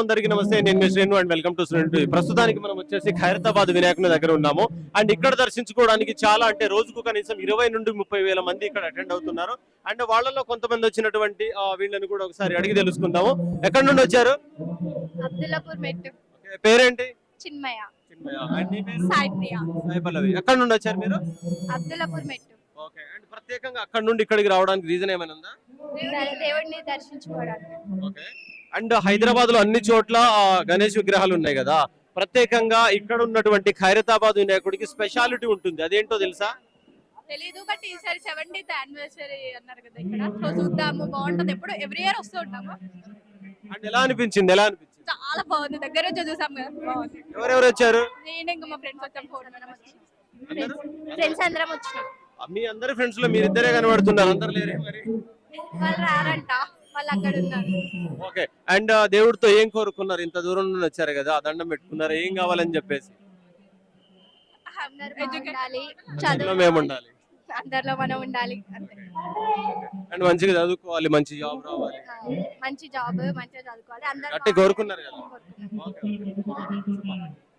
అందరికీ నమస్తే. నేను మీ Srenu and welcome to student ప్రస్తుతానికి మనం వచ్చేసి ఖైరతాబాద్ వినాయకుని దగ్గర ఉన్నాము. అండ్ ఇక్కడ దర్శించుకోవడానికి చాలా అంటే రోజుకు కనీసం ఇరవై నుండి ముప్పై వేల మంది ఇక్కడ అటెండ్ అవుతున్నారు. అండ్ వాళ్ళలో కొంతమంది వచ్చినటువంటి వీళ్ళని కూడా ఒకసారి అడిగి తెలుసుకుందాము. ఎక్కడి నుండి వచ్చారు? పేరేంటి? చిన్మయ. ఎక్కడి నుండి వచ్చారు మీరు? అబ్దుల్లాపూర్ మెట్టు ఓకే అండ్ ప్రత్యేకంగా అక్కడ నుండి ఇక్కడికి రావడానికి రీజన్ ఏమైనా ఉందా? దేవుడిని దర్శించుకోవడానికి. ఓకే. అండ్ హైదరాబాద్లో అన్ని చోట్ల గణేష్ విగ్రహాలు ఉన్నాయి కదా. ప్రత్యేకంగా ఇక్కడ ఉన్నటువంటి ఖైరతాబాద్ వినాయకుడికి స్పెషాలిటీ ఉంటుంది. అదేంటో తెలుసా? తెలీదు బట్ ఈసారి సెవెంటీత్ యానివర్సరీ అన్నారు కదా ఇక్కడ. సో చూద్దాము బాగుంటది. ఎప్పుడు ఎవ్రీ ఇయర్ వస్తూ ఉంటాము. అండ్ ఎలా అనిపించింది? ఎలా అనిపించింది? చాలా బాగుంది. దగ్గర నుంచి చూసాం కదా. బాగుంది. ఎవరెవరు వచ్చారు? నేను ఇంకా మా ఫ్రెండ్స్ వచ్చాం. ఫోన్ అందరూ? ఫ్రెండ్స్ అందరం వచ్చినాం. మీ అందరి ఫ్రెండ్స్లో మీరిద్దరే కనబడుతున్నారు. అందరు లేరే మరి. వాళ్ళు రారంట. వాళ్ళు అక్కడ ఉన్నారు ఓకే. అండ్ దేవుడితో ఏం కోరుకున్నారు? ఇంత దూరం నుండి వచ్చారు కదా ఆ దండం పెట్టుకున్నారు. ఏం కావాలని చెప్పేసి? చదువు మేము ఉండాలి. అందరిలో మనం ఉండాలి. అంతే. అండ్ మంచిగా చదువుకోవాలి మంచి జాబ్ రావాలి. మంచి జాబ్ మంచిగా చదువుకోవాలి. అందరూ గట్టి కోరుకున్నారు కదా. కోరుకున్నాం. Okay, okay.